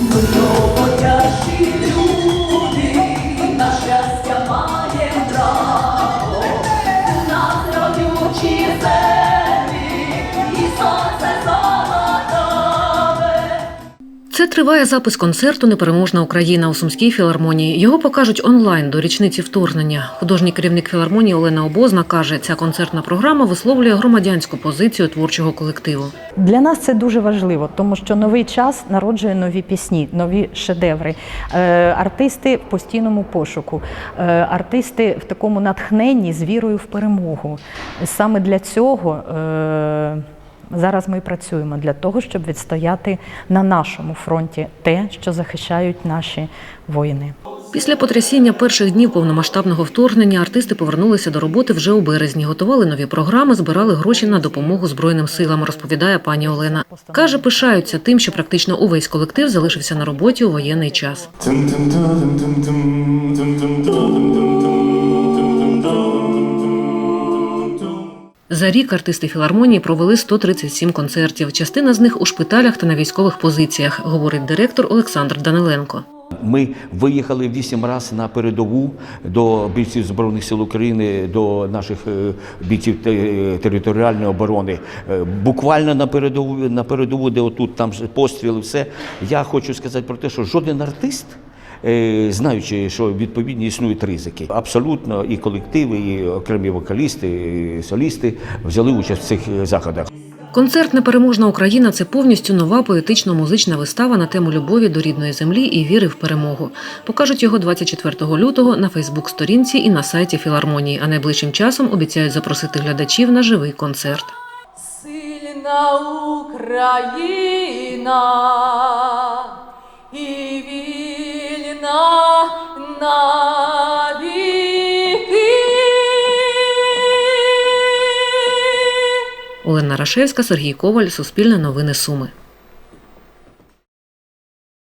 Роботящі люди, Триває запис концерту Непереможна Україна у Сумській філармонії. Його покажуть онлайн до річниці вторгнення. Художній керівник філармонії Олена Обозна каже, ця концертна програма висловлює громадянську позицію творчого колективу. Для нас це дуже важливо, тому що новий час народжує нові пісні, нові шедеври. Е, артисти в постійному пошуку, е, артисти в такому натхненні з вірою в перемогу. Саме для цього е, зараз ми працюємо для того, щоб відстояти на нашому фронті те, що захищають наші воїни. Після потрясіння перших днів повномасштабного вторгнення артисти повернулися до роботи вже у березні. Готували нові програми, збирали гроші на допомогу збройним силам. Розповідає пані Олена. каже, пишаються тим, що практично увесь колектив залишився на роботі у воєнний час. За рік артисти філармонії провели 137 концертів. Частина з них у шпиталях та на військових позиціях, говорить директор Олександр Даниленко. Ми виїхали вісім разів на передову до бійців Збройних сил України, до наших е, бійців територіальної оборони. Е, Буквально на передову, на передову, де отут там постріли, все. Я хочу сказати про те, що жоден артист. Е, Знаючи, що відповідні існують ризики, абсолютно і колективи, і окремі вокалісти, і солісти взяли участь в цих заходах. Концерт Непереможна Україна це повністю нова поетично-музична вистава на тему любові до рідної землі і віри в перемогу. Покажуть його 24 лютого на Фейсбук-сторінці і на сайті філармонії. А найближчим часом обіцяють запросити глядачів на живий концерт. Сильна Україна Олена Рашевська, Сергій Коваль, Суспільне новини Суми.